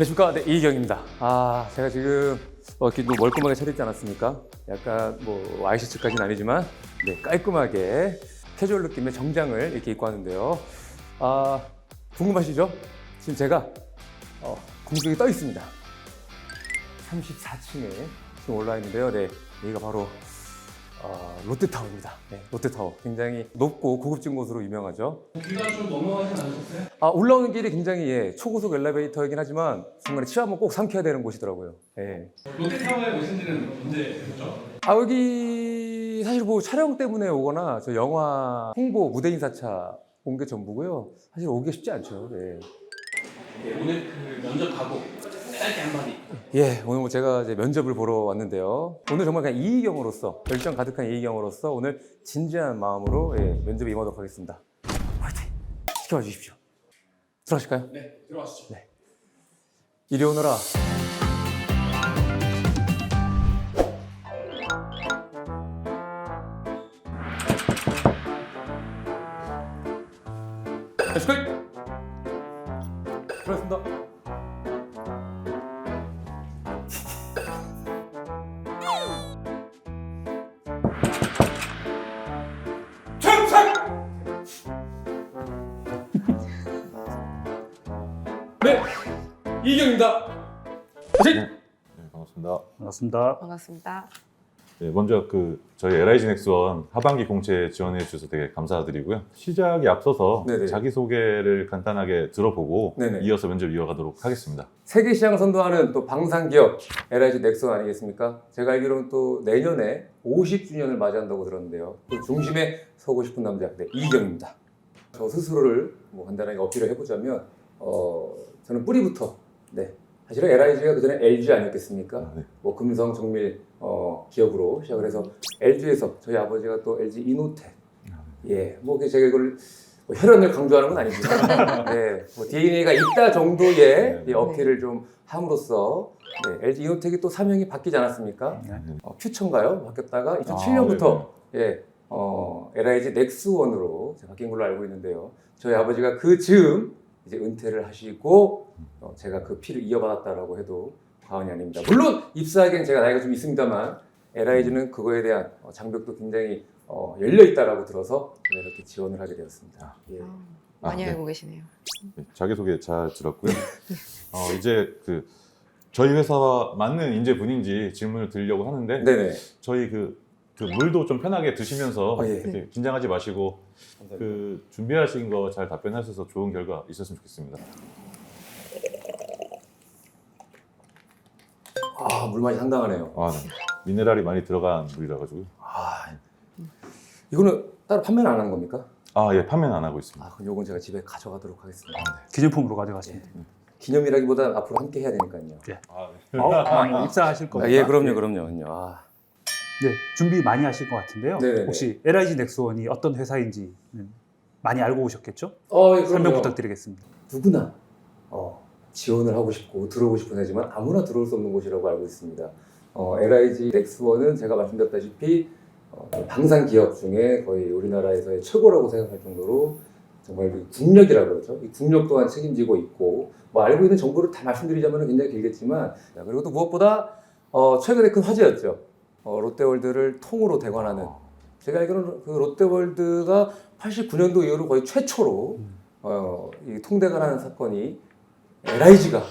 안녕하십니까. 네, 이희경입니다. 아, 제가 지금 어, 이렇게 또 멀끔하게 차려입지 않았습니까? 약간 뭐 와이셔츠까지는 아니지만 네, 깔끔하게 캐주얼 느낌의 정장을 이렇게 입고 왔는데요. 아, 궁금하시죠? 지금 제가 어, 공중에 떠 있습니다. 34층에 지금 올라 있는데요. 네, 여기가 바로 어, 롯데타워입니다. 네, 롯데타워. 굉장히 높고 고급진 곳으로 유명하죠. 길가 좀 넘어가진 않으셨어요? 아, 올라오는 길이 굉장히 예, 초고속 엘리베이터이긴 하지만 중간에 취 한번 꼭 삼켜야 되는 곳이더라고요. 예. 롯데타워에 오신 지는 언제 됐죠? 아, 여기 사실 뭐 촬영 때문에 오거나 저 영화 홍보 무대 인사차 온 게 전부고요. 사실 오기 쉽지 않죠. 예. 예, 오늘 그 면접 가고 짧게 한마디 예, 오늘 뭐 제가 이제 면접을 보러 왔는데요. 오늘 정말 그냥 이희경으로서, 열정 가득한 이희경으로서 오늘 진지한 마음으로 예, 면접에 임하도록 하겠습니다. 화이팅! 지켜봐 주십시오. 들어가실까요? 네 들어가시죠 이리 오너라. 에스컬! 들어갔습니다. 반갑습니다. 반갑습니다. 네, 먼저 그 저희 LIG 넥스원 하반기 공채 지원해 주셔서 되게 감사드리고요. 시작에 앞서서 네네. 자기 소개를 간단하게 들어보고 네네. 이어서 면접 이어가도록 하겠습니다. 세계 시장 선도하는 또 방산 기업 LIG 넥슨 아니겠습니까? 제가 알기로는 또 내년에 50주년을 맞이한다고 들었는데요. 그 중심에 서고 싶은 남자 네, 이경입니다. 저 스스로를 뭐 간단하게 어필을 해보자면 어, 저는 뿌리부터 네 사실은 LIG가 그 전에 LG 아니었겠습니까? 아, 네. 뭐 금성 정밀 어, 기업으로 시작을 해서 LG에서 저희 아버지가 또 LG 이노텍 예, 뭐 제가 이걸 뭐 혈연을 강조하는 건 아니지만 네, 뭐 DNA가 있다 정도의 네. 이 어필을 좀 함으로써 네, LG 이노텍이 또 사명이 바뀌지 않았습니까? 네. 어, 퓨처인가요? 바뀌었다가 아, 2007년부터 예, 어, LIG 넥스원으로 바뀐 걸로 알고 있는데요. 저희 아버지가 그 즈음 이제 은퇴를 하시고 어, 제가 그 피를 이어받았다라고 해도 과언이 아닙니다. 물론 입사하기엔 제가 나이가 좀 있습니다만 LIG는 그거에 대한 어, 장벽도 굉장히 어, 열려 있다라고 들어서 제가 이렇게 지원을 하게 되었습니다. 예. 아, 많이 아, 네. 알고 계시네요. 네, 자기 소개 잘 들었고요. 어, 이제 그 저희 회사와 맞는 인재분인지 질문을 드리려고 하는데 네네. 저희 그, 그 물도 좀 편하게 드시면서 아, 예. 긴장하지 마시고 그 준비하신 거 잘 답변하셔서 좋은 결과 있었으면 좋겠습니다. 아, 물맛이 상당하네요. 아, 네. 미네랄이 많이 들어간 물이라 가지고 아, 이거는 따로 판매는 안 하는 겁니까? 아, 예, 판매는 안 하고 있습니다. 아, 그럼 요건 제가 집에 가져가도록 하겠습니다. 기념품으로 가져가시면 됩니다. 기념이라기보다 앞으로 함께 해야 되니까요. 아, 어, 아, 입사하실 아, 겁니다. 예, 그럼요, 그럼요. 아, 네, 준비 많이 하실 것 같은데요. 네네네. 혹시 LIG 넥스원이 어떤 회사인지 많이 알고 오셨겠죠? 어, 예, 설명 그럼요. 부탁드리겠습니다. 누구나 어, 지원을 하고 싶고 들어오고 싶은 회지만 아무나 들어올 수 없는 곳이라고 알고 있습니다. 어, LIG 넥스원은 제가 말씀드렸다시피 어, 방산 기업 중에 거의 우리나라에서의 최고라고 생각할 정도로 정말 그 국력이라고 그러죠. 이 국력 또한 책임지고 있고 뭐 알고 있는 정보를 다 말씀드리자면 굉장히 길겠지만 자, 그리고 또 무엇보다 어, 최근에 큰 화제였죠. 어, 롯데월드를 통으로 대관하는 제가 알기로는 그 롯데월드가 89년도 이후로 거의 최초로 어, 이 통대관하는 사건이 LIG가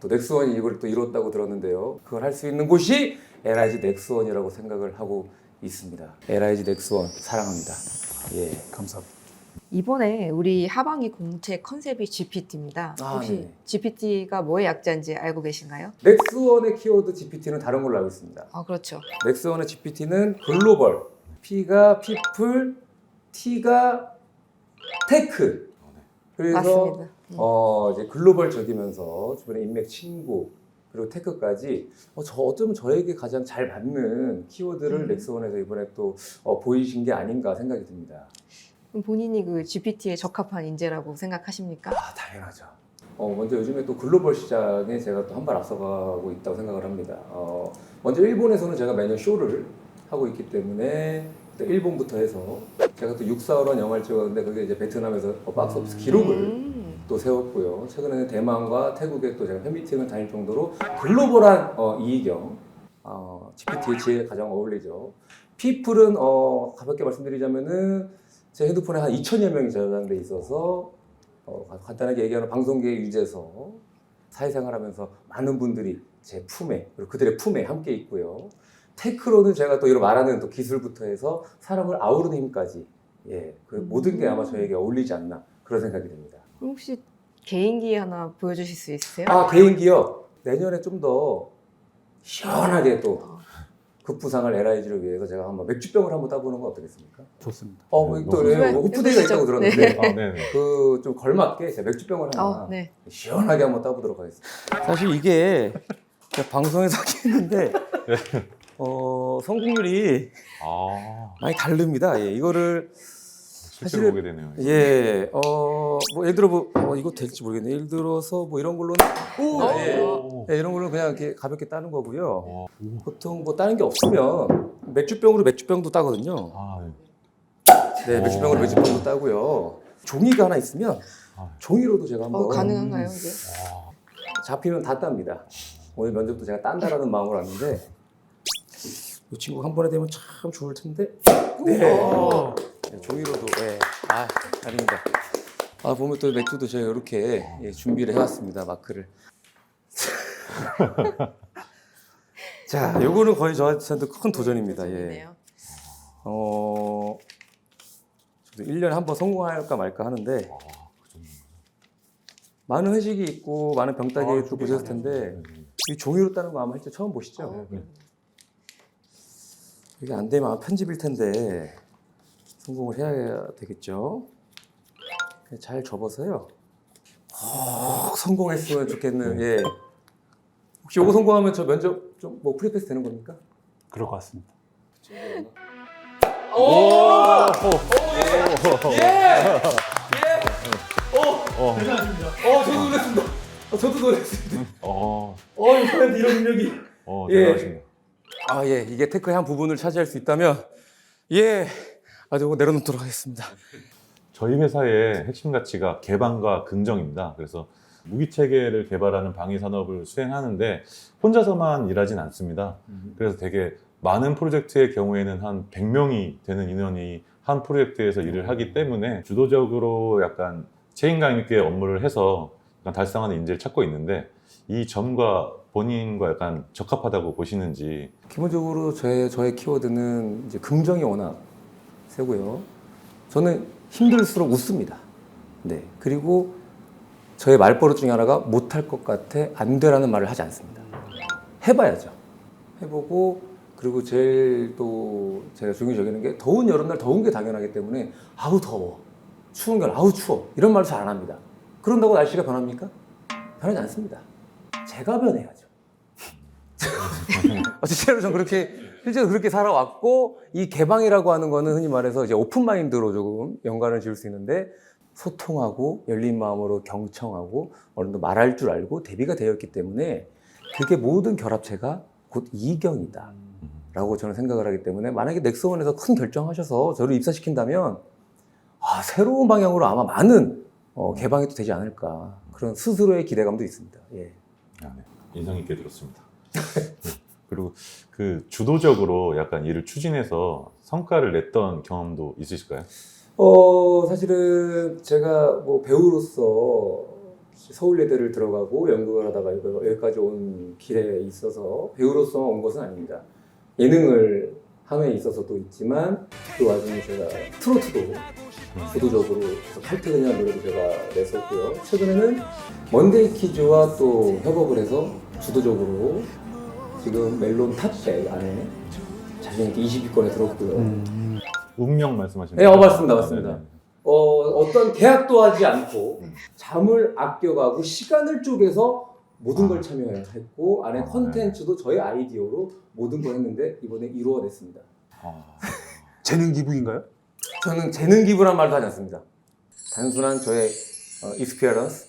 또 넥스원이 이걸 또 이뤘다고 들었는데요. 그걸 할 수 있는 곳이 LIG 넥스원이라고 생각을 하고 있습니다. LIG 넥스원 사랑합니다. 예. 감사합니다. 이번에 우리 하반기 공채 컨셉이 GPT입니다. 아, 혹시 네네. GPT가 뭐의 약자인지 알고 계신가요? 넥스원의 키워드 GPT는 다른 걸로 알고 있습니다. 아 그렇죠. 넥스원의 GPT는 글로벌, P가 피플, T가 테크. 그래서 맞습니다. 음. 어, 이제 글로벌적이면서 주변에 인맥 친구 그리고 테크까지 어, 저 어쩌면 저에게 가장 잘 맞는 키워드를 음. 넥스원에서 이번에 또 어, 보이신 게 아닌가 생각이 듭니다. 그럼 본인이 그 GPT에 적합한 인재라고 생각하십니까? 아 당연하죠. 어, 먼저 요즘에 또 글로벌 시장에 제가 또 한 발 앞서가고 있다고 생각을 합니다. 어, 먼저 일본에서는 제가 매년 쇼를 하고 있기 때문에 또 일본부터 해서 제가 또 육사월원 영화를 찍었는데 그게 이제 베트남에서 어, 박스오피스 기록을 음. 또 세웠고요. 최근에는 대만과 태국에 또 제가 팬미팅을 다닐 정도로 글로벌한 어, 이희경 어, GPT의 지혜에 가장 어울리죠. 피플은 어, 가볍게 말씀드리자면은 제 핸드폰에 한 2천여 명이 저장돼 있어서 어, 가- 간단하게 얘기하면 방송계의 유재서 사회생활하면서 많은 분들이 제 품에 그리고 그들의 품에 함께 있고요. 테크로는 제가 또 이런 말하는 또 기술부터 해서 사람을 아우르는 힘까지 예, 그 모든 게 아마 저에게 어울리지 않나 그런 생각이 듭니다. 그럼 혹시 개인기 하나 보여주실 수 있으세요? 아 개인 기업 내년에 좀 더 시원하게 또 어. 급부상을 LIG를 위해서 제가 한번 맥주병을 한번 따보는 건 어떻겠습니까? 좋습니다. 어, 네, 또 너무 예, 좋아요. 뭐 오프데이가 있다고. 들었는데 아, 네네. 그 좀 걸맞게 제가 맥주병을 하나 어, 네. 시원하게 한번 따보도록 하겠습니다. 사실 이게 제가 방송에서 하겠는데 어, 성공률이 아, 많이 다릅니다. 예, 이거를 실제로 보게 되네요. 예, 어, 뭐 예를 들어 뭐 어, 이거 될지 모르겠네. 예를 들어서 뭐 이런 걸로는 오, 어. 예. 오. 예, 이런 걸로 그냥 이렇게 가볍게 따는 거고요. 어. 보통 뭐 다른 게 없으면 맥주병으로 맥주병도 따거든요. 아, 네. 네, 맥주병으로 오. 맥주병도 따고요. 종이가 하나 있으면 아. 종이로도 제가 한번 어, 가능한가요, 이게? 아, 잡히면 다 땁니다. 오늘 면접도 제가 딴다라는 마음으로 왔는데 이 친구 한 번에 되면 참 좋을 텐데. 네. 네, 종이로도 네. 아 아닙니다. 아 보면 또 맥주도 제가 이렇게 예, 준비를 해왔습니다 마크를. 자, 요거는 거의 저한테 큰 도전입니다. 예. 좋네요. 어, 저도 1년에 한 번 성공할까 말까 하는데 아, 그 정도. 많은 회식이 있고 많은 병따기 아, 도 보셨을 텐데 이 종이로 따는 거 아마 할때 처음 보시죠? 어, 네. 이게 안 되면 아마 편집일 텐데 성공을 해야 되겠죠. 잘 접어서요. 꼭 성공했으면 좋겠는. 예. 혹시 요거 성공하면 저 면접 좀 뭐 프리패스 되는 겁니까? 그럴 것 같습니다. 어, 어, 저도 놀랐습니다. 어, 저도 놀랐습니다. 어, 어, 이런 능력이. 어, 예. 대단하십니다. 아, 예. 이게 테크의 한 부분을 차지할 수 있다면 예. 아주 이거 내려놓도록 하겠습니다. 저희 회사의 핵심 가치가 개방과 긍정입니다. 그래서 무기 체계를 개발하는 방위 산업을 수행하는데 혼자서만 일하진 않습니다. 그래서 되게 많은 프로젝트의 경우에는 한 100명이 되는 인원이 한 프로젝트에서 일을 하기 때문에 주도적으로 약간 책임감 있게 업무를 해서 약간 달성하는 인재를 찾고 있는데 이 점과 본인과 약간 적합하다고 보시는지 기본적으로 저의 저의 키워드는 이제 긍정이 워낙 세고요. 저는 힘들수록 웃습니다. 네. 그리고 저의 말버릇 중에 하나가 못할 것 같아 안 되라는 말을 하지 않습니다. 해봐야죠. 해보고 그리고 제일 또 제가 중요시 여기는 게 더운 여름날 더운 게 당연하기 때문에 아우 더워 추운 겨울 아우 추워 이런 말을 잘 안 합니다. 그런다고 날씨가 변합니까? 변하지 않습니다. 제가 변해야죠. 어, 실제로 전 그렇게 실제로 그렇게 살아왔고 이 개방이라고 하는 거는 흔히 말해서 이제 오픈 마인드로 조금 연관을 지을 수 있는데 소통하고 열린 마음으로 경청하고 어느 정도 말할 줄 알고 대비가 되어 있기 때문에 그게 모든 결합체가 곧 이경이다. 라고 저는 생각을 하기 때문에 만약에 넥스원에서 큰 결정하셔서 저를 입사시킨다면 아, 새로운 방향으로 아마 많은 어, 개방이 또 되지 않을까 그런 스스로의 기대감도 있습니다. 예. 아, 네. 인상 있게 들었습니다. 네. 그리고 그 주도적으로 약간 일을 추진해서 성과를 냈던 경험도 있으실까요? 어 사실은 제가 뭐 배우로서 서울예대를 들어가고 연극을 하다가 여기- 여기까지 온 길에 있어서 배우로서 온 것은 아닙니다. 예능을 함에 있어서도 있지만 그 와중에 제가 트로트도 주도적으로 칼퇴근이라는 노래도 제가 냈었고요. 최근에는 먼데이 키즈와 또 협업을 해서 주도적으로 지금 멜론 탑백 안에 자신있게 20위권에 들었고요. 음, 운명 말씀하시는 네? 어, 맞습니다, 맞습니다. 네, 네. 어, 어떤 계약도 하지 않고 잠을 아껴가고 시간을 쪼개서 모든 걸 참여했고 안에 아, 컨텐츠도 저희 아이디어로 모든 걸 했는데 이번에 이루어냈습니다. 아, 재능 기부인가요? 저는 재능 기부란 말도 하지 않습니다. 단순한 저의 어, 익스피어런스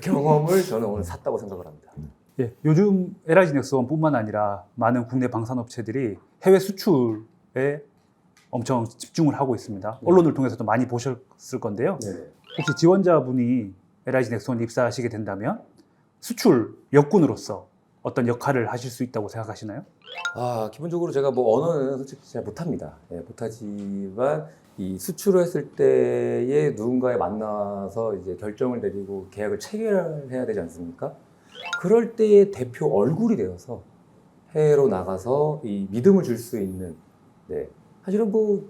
경험을 저는 오늘 샀다고 생각을 합니다. 예, 요즘 LIG 넥스원뿐만 아니라 많은 국내 방산업체들이 해외 수출에 엄청 집중을 하고 있습니다. 네. 언론을 통해서도 많이 보셨을 건데요. 네. 혹시 지원자분이 LIG 넥스원 입사하시게 된다면 수출 역군으로서 어떤 역할을 하실 수 있다고 생각하시나요? 아, 기본적으로 제가 뭐 언어는 솔직히 잘 못합니다. 예, 못하지만 이 수출을 했을 때에 누군가에 만나서 이제 결정을 내리고 계약을 체결해야 되지 않습니까? 그럴 때의 대표 얼굴이 되어서 해외로 나가서 이 믿음을 줄 수 있는, 네. 사실은 뭐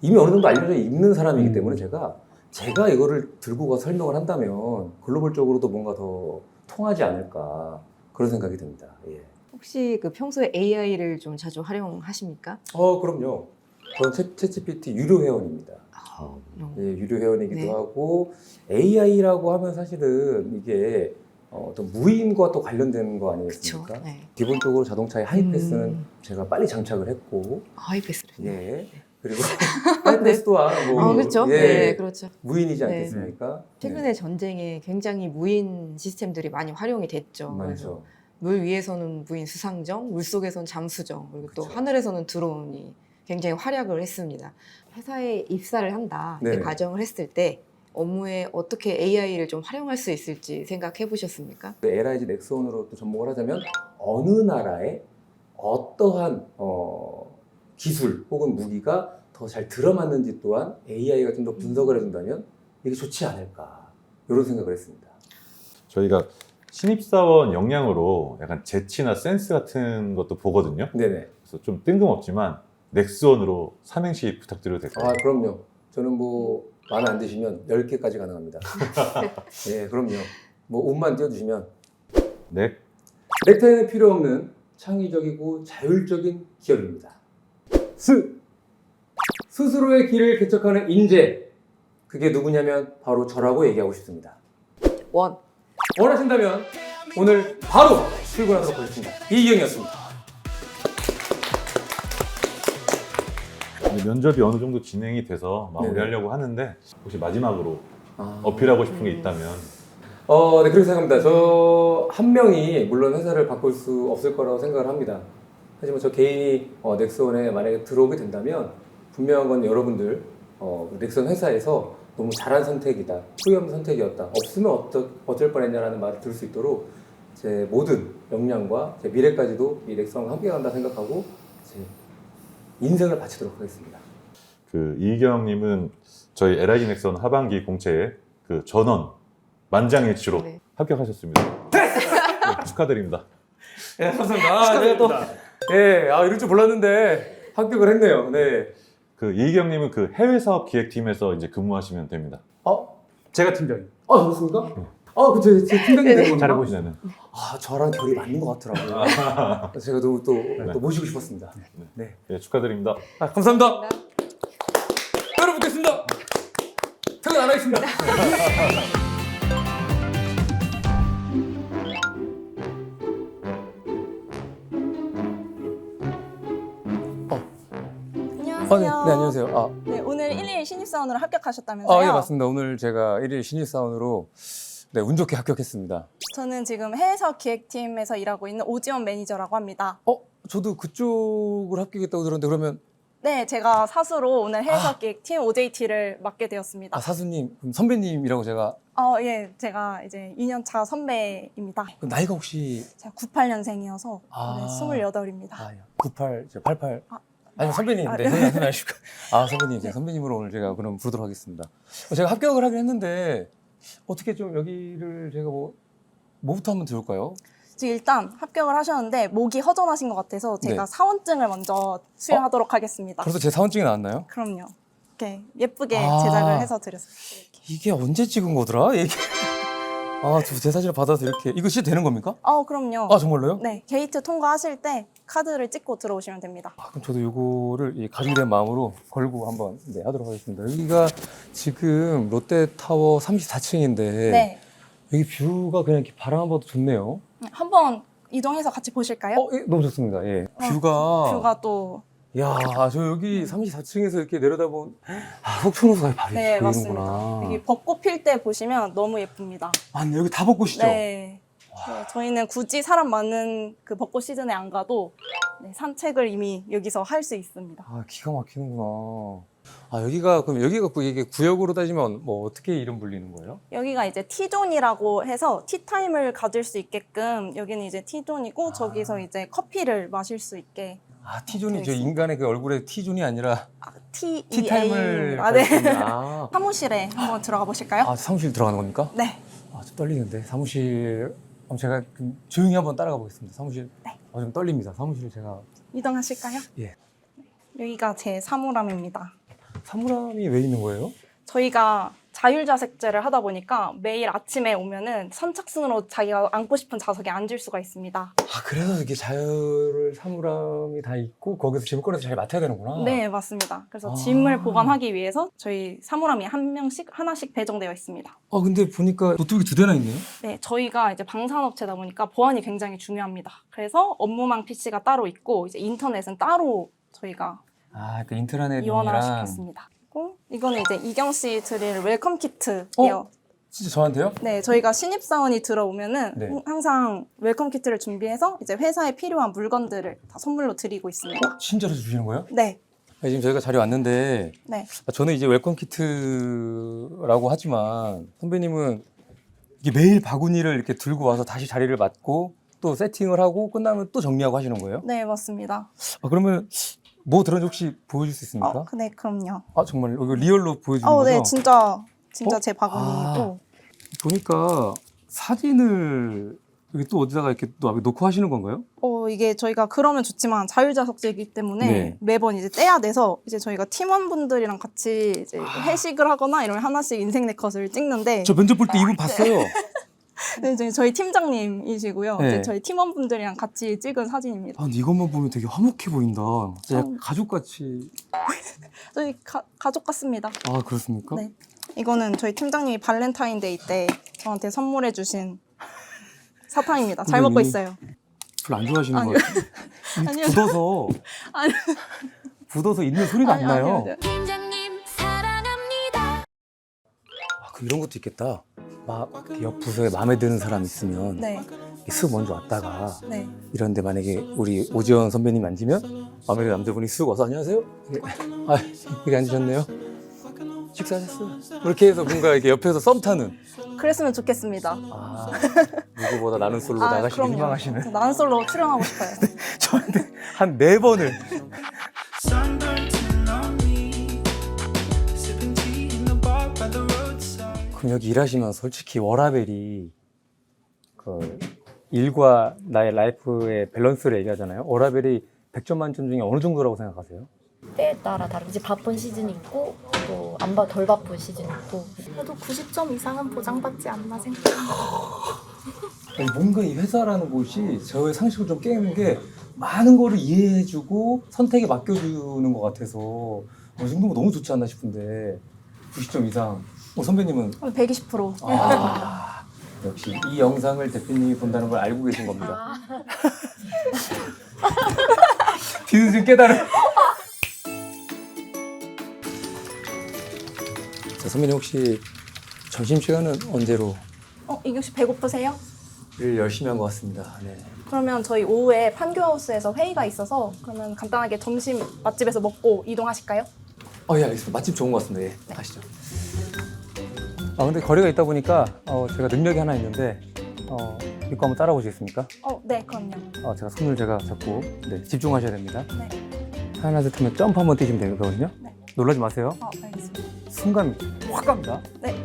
이미 어느 정도 알려져 있는 사람이기 음. 때문에 제가 제가 이거를 들고 가서 설명을 한다면 글로벌적으로도 뭔가 더 통하지 않을까 그런 생각이 듭니다. 예. 혹시 그 평소에 AI를 좀 자주 활용하십니까? 어, 그럼요. 저는 챗, 챗GPT 유료 회원입니다. 아, 음. 예, 유료 회원이기도 네. 하고 AI라고 하면 사실은 이게 어, 어떤 무인과 또 관련된 거. 아니겠습니까? 네. 기본적으로 자동차의 하이패스는 음. 제가 빨리 장착을 했고, 하이패스를. 예. 그리고 하이패스 또한 뭐 아, 그렇죠. 예, 네, 그렇죠. 무인이지 네. 않겠습니까? 최근에 전쟁에 굉장히 무인 시스템들이 많이 활용이 됐죠. 네, 그래서 맞죠. 물 위에서는 무인 수상정, 물 속에서는 잠수정, 그리고 또 그쵸. 하늘에서는 드론이 굉장히 활약을 했습니다. 회사에 입사를 한다 이 네네. 가정을 했을 때 업무에 어떻게 AI를 좀 활용할 수 있을지 생각해 보셨습니까? LIG 넥스원으로 또 접목을 하자면 어느 나라에 어떠한 어, 기술 혹은 무기가 더 잘 들어맞는지 또한 AI가 좀 더 분석을 해준다면 이게 좋지 않을까 이런 생각을 했습니다. 저희가 신입사원 역량으로 약간 재치나 센스 같은 것도 보거든요. 네네. 그래서 좀 뜬금없지만 넥스원으로 삼행시 부탁드려도 될까요? 아 그럼요. 저는 뭐 마음에 안 드시면 10개까지 가능합니다. 네 그럼요. 뭐 운만 띄워주시면 넥 넥타이는 필요 없는 창의적이고 자율적인 기업입니다. 스 스스로의 길을 개척하는 인재 그게 누구냐면 바로 저라고 얘기하고 싶습니다. 원. 원하신다면 오늘 바로 출근하도록 하겠습니다. 이기영이었습니다. 면접이 어느 정도 진행이 돼서 마무리하려고 하는데 혹시 마지막으로 아. 어필하고 싶은 게 있다면 어, 네, 그렇게 생각합니다. 저 한 명이 물론 회사를 바꿀 수 없을 거라고 생각을 합니다. 하지만 저 개인이 어, 넥스원에 만약에 들어오게 된다면 분명한 건 여러분들 어, 넥스원 회사에서 너무 잘한 선택이다, 후회 없는 선택이었다, 없으면 어떠, 어쩔 뻔했냐라는 말을 들을 수 있도록 제 모든 역량과 제 미래까지도 이 넥스원과 함께 간다 생각하고 제 인생을 바치도록 하겠습니다. 그 이경님은 저희 LIG 넥스원 하반기 공채에 그 전원 만장일치로 네. 합격하셨습니다. 네, 축하드립니다. 네, 감사합니다. 아, 제가 또, 네, 아, 이럴 줄 몰랐는데 합격을 했네요. 네. 그 이경님은 그 해외 사업 기획팀에서 이제 근무하시면 됩니다. 어, 제가 팀장님. 아, 그렇습니까? 아, 그쵸. 제 팀장님 네네. 되는 잘해 건가? 보시는. 아, 저랑 결이 맞는 것 같더라고요. 제가 너무 또, 또 모시고 싶었습니다. 네. 네, 축하드립니다. 아, 감사합니다. 따로 뵙겠습니다. 퇴근 안 하겠습니다. 안녕하세요. 아, 네, 네, 안녕하세요. 아, 네, 오늘 1일 신입사원으로 합격하셨다면서요? 아, 예, 맞습니다. 오늘 제가 1일 신입사원으로 네, 운 좋게 합격했습니다. 저는 지금 해외사업 기획팀에서 일하고 있는 오지원 매니저라고 합니다. 어, 저도 그쪽으로 합격했다고 들었는데 그러면 네, 제가 사수로 오늘 해외사업 기획팀 OJT를 맡게 되었습니다. 아, 사수님, 그럼 선배님이라고 제가 어, 예, 제가 이제 2년차 선배입니다. 그 나이가 혹시 제가 98년생이어서 아. 올해 28입니다. 아, 98, 제 88. 아. 아니 선배님, 아, 네, 네. 선배님 아시고. 아 선배님, 제가 선배님으로 오늘 제가 그럼 부르도록 하겠습니다. 어, 제가 합격을 하긴 했는데 어떻게 좀 여기를 제가 뭐 뭐부터 한번 들을까요? 지금 일단 합격을 하셨는데 목이 허전하신 것 같아서 제가 네. 사원증을 먼저 수여하도록 하겠습니다. 벌써 제 사원증이 나왔나요? 그럼요. 이렇게 예쁘게 아. 제작을 해서 드렸습니다. 이게 언제 찍은 거더라? 이게 아, 저제 사진을 받아서 이렇게 이거 진짜 되는 겁니까? 어, 그럼요. 아 정말로요? 네, 게이트 통과하실 때 카드를 찍고 들어오시면 됩니다. 아, 그럼 저도 요거를 이 가족이 된 마음으로 걸고 한번 네, 하도록 하겠습니다. 여기가 지금 롯데타워 34층인데 네. 여기 뷰가 그냥 이렇게 바람 봐도 좋네요. 한번 이동해서 같이 보실까요? 어, 예, 너무 좋습니다. 예. 어, 뷰가 뷰가 또 야, 저 여기 34층에서 이렇게 내려다본 아, 속초노수가 바로 네, 이렇게 보이는구나. 맞습니다. 여기 벚꽃 필 때 보시면 너무 예쁩니다. 아, 네, 여기 다 벚꽃이죠? 네. 네, 저희는 굳이 사람 많은 그 벚꽃 시즌에 안 가도 네, 산책을 이미 여기서 할 수 있습니다. 아, 기가 막히는구나. 아 여기가 그럼 여기가 그 이게 구역으로 따지면 뭐 어떻게 이름 불리는 거예요? 여기가 이제 티존이라고 해서 티타임을 가질 수 있게끔 여기는 이제 티존이고 저기서 이제 커피를 마실 수 있게 아 T존이 저. 인간의 그 얼굴에 T존이 아니라 T E 티타임을 A 아, 네. 아, 사무실에 한번 들어가 보실까요? 아 사무실 들어가는 겁니까? 네. 아, 좀 떨리는데 사무실 그럼 제가 좀 조용히 한번 따라가 보겠습니다. 사무실. 네. 어, 좀 떨립니다. 사무실 제가 이동하실까요? 예. 여기가 제 사물함입니다. 사물함이 왜 있는 거예요? 저희가 자율자색제를 하다 보니까 매일 아침에 오면은 선착순으로 자기가 앉고 싶은 좌석에 앉을 수가 있습니다. 아 그래서 이렇게 자율 사물함이 다 있고 거기서 짐을 꺼내서 잘 맡아야 되는구나. 네, 맞습니다. 그래서 아. 짐을 보관하기 위해서 저희 사물함이 한 명씩 하나씩 배정되어 있습니다. 아 근데 보니까 노트북이 두 대나 있네요. 네, 저희가 이제 방산업체다 보니까 보안이 굉장히 중요합니다. 그래서 업무망 PC가 따로 있고 이제 인터넷은 따로 저희가 아, 그 인트라넷 이원화를 용이랑 시켰습니다. 그리고 이거는 이제 이경 씨 드릴 웰컴 키트예요. 진짜 저한테요? 네, 저희가 신입 사원이 들어오면은 네. 항상 웰컴 키트를 준비해서 이제 회사에 필요한 물건들을 다 선물로 드리고 있습니다. 진짜로 주시는 거예요? 네, 아, 지금 저희가 자리 왔는데 네. 아, 저는 이제 웰컴 키트라고 하지만 선배님은 이게 매일 바구니를 이렇게 들고 와서 다시 자리를 맡고 또 세팅을 하고 끝나면 또 정리하고 하시는 거예요? 네, 맞습니다. 아, 그러면 뭐 들었는지 혹시 보여줄 수 있습니까? 어, 네, 그럼요. 아 정말 이거 리얼로 보여주는 어, 거죠? 네, 진짜 진짜 어? 제 바구니고. 보니까 사진을 여기 또 어디다가 이렇게 또 앞에 놓고 하시는 건가요? 어, 이게 저희가 그러면 좋지만 자율자석제이기 때문에 네. 매번 이제 떼야내서 이제 저희가 팀원분들이랑 같이 이제 회식을 하거나 이러면 하나씩 인생 네컷을 찍는데 저 면접 볼 때 이분 봤어요. 네, 저희, 저희 팀장님이시고요. 네. 이제 저희 팀원분들이랑 같이 찍은 사진입니다. 아, 근데 이것만 보면 되게 화목해 보인다. 진짜 어. 가족같이. 저희 가, 가족 같습니다. 아 그렇습니까? 네. 이거는 저희 팀장님이 발렌타인데이 때 저한테 선물해 주신 사탕입니다. 잘 먹고? 있어요. 별로 안 좋아하시는 아니요. 것 같아요. 이 아니요. 굳어서 아니, 굳어서 있는 소리가 안 아니, 나요. 아니요, 아니요. 팀장님 사랑합니다. 아, 그 이런 것도 있겠다. 막 옆 부서에 마음에 드는 사람 있으면 네, 쓱 먼저 왔다가 네. 이런데 만약에 우리 오지원 선배님 앉으면 마음에 드는 남자분이 쓱 와서 안녕하세요. 이렇게, 아 여기 앉으셨네요. 식사하셨어요? 이렇게 해서 뭔가 이렇게 옆에서 썸 타는. 그랬으면 좋겠습니다. 아 누구보다 나는 솔로 아, 나가시길 그럼요. 희망하시는. 저 나는 솔로 출연하고 싶어요. 저한테 한 네 번을. 그럼 여기 일하시면 솔직히 워라벨이 그 일과 나의 라이프의 밸런스를 얘기하잖아요. 워라벨이 100점 만점 중에 어느 정도라고 생각하세요? 때에 따라 다르지 바쁜 시즌이 있고 또 안덜 바쁜 시즌이 있고 그래도 90점 이상은 보장받지 않나 생각합니다. 아니, 뭔가 이 회사라는 곳이 저의 상식을 좀 깨는 게 많은 거를 이해해주고 선택에 맡겨주는 것 같아서 어, 이 정도면 너무 좋지 않나 싶은데 90점 이상. 어, 선배님은 120%. 아, 역시 이 영상을 대표님이 본다는 걸 알고 계신 겁니다. 뒤늦은 깨달음. 자, 선배님 혹시 점심 시간은 언제로? 어, 이경 씨 배고프세요? 일 열심히 한 것 같습니다. 네. 그러면 저희 오후에 판교하우스에서 회의가 있어서 그러면 간단하게 점심 맛집에서 먹고 이동하실까요? 어, 예, 알겠습니다. 맛집 좋은 것 같습니다. 예, 가시죠. 아, 근데 거리가 있다 보니까 어, 제가 능력이 하나 있는데 어, 이거 한번 따라오시겠습니까? 어, 네, 그럼요. 어, 제가 손을 제가 잡고 네, 집중하셔야 됩니다. 네. 하나, 둘, 하면 점프 한번 뛰시면 되거든요. 네. 놀라지 마세요. 어, 알겠습니다. 순간 확 갑니다. 네.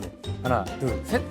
하나, 둘, 셋.